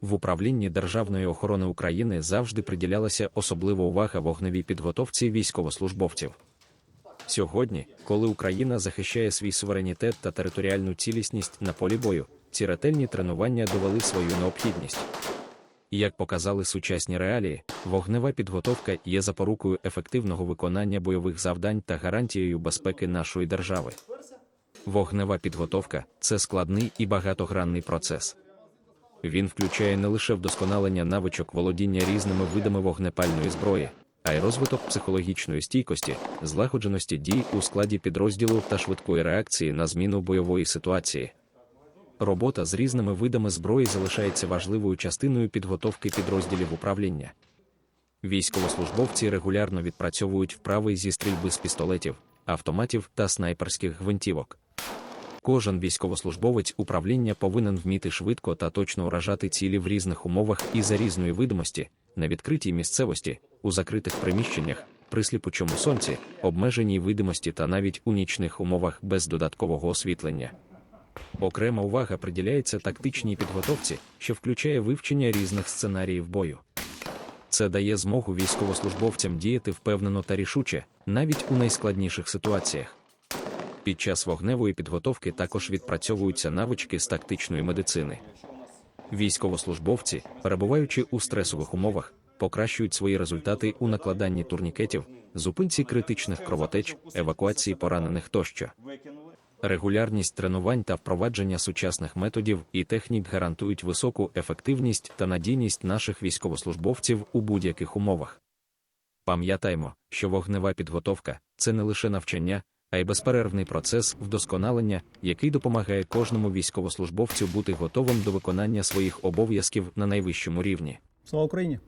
В управлінні Державної охорони України завжди приділялася особлива увага вогневій підготовці військовослужбовців. Сьогодні, коли Україна захищає свій суверенітет та територіальну цілісність на полі бою, ці ретельні тренування довели свою необхідність. Як показали сучасні реалії, вогнева підготовка є запорукою ефективного виконання бойових завдань та гарантією безпеки нашої держави. Вогнева підготовка це складний і багатогранний процес. Він включає не лише вдосконалення навичок володіння різними видами вогнепальної зброї, а й розвиток психологічної стійкості, злагодженості дій у складі підрозділу та швидкої реакції на зміну бойової ситуації. Робота з різними видами зброї залишається важливою частиною підготовки підрозділів управління. Військовослужбовці регулярно відпрацьовують вправи зі стрільби з пістолетів, автоматів та снайперських гвинтівок. Кожен військовослужбовець управління повинен вміти швидко та точно вражати цілі в різних умовах і за різної видимості, на відкритій місцевості, у закритих приміщеннях, при сліпучому сонці, обмеженій видимості та навіть у нічних умовах без додаткового освітлення. Окрема увага приділяється тактичній підготовці, що включає вивчення різних сценаріїв бою. Це дає змогу військовослужбовцям діяти впевнено та рішуче, навіть у найскладніших ситуаціях. Під час вогневої підготовки також відпрацьовуються навички з тактичної медицини. Військовослужбовці, перебуваючи у стресових умовах, покращують свої результати у накладанні турнікетів, зупинці критичних кровотеч, евакуації поранених тощо. Регулярність тренувань та впровадження сучасних методів і технік гарантують високу ефективність та надійність наших військовослужбовців у будь-яких умовах. Пам'ятаймо, що вогнева підготовка це не лише навчання, а й безперервний процес вдосконалення, який допомагає кожному військовослужбовцю бути готовим до виконання своїх обов'язків на найвищому рівні. Слава Україні!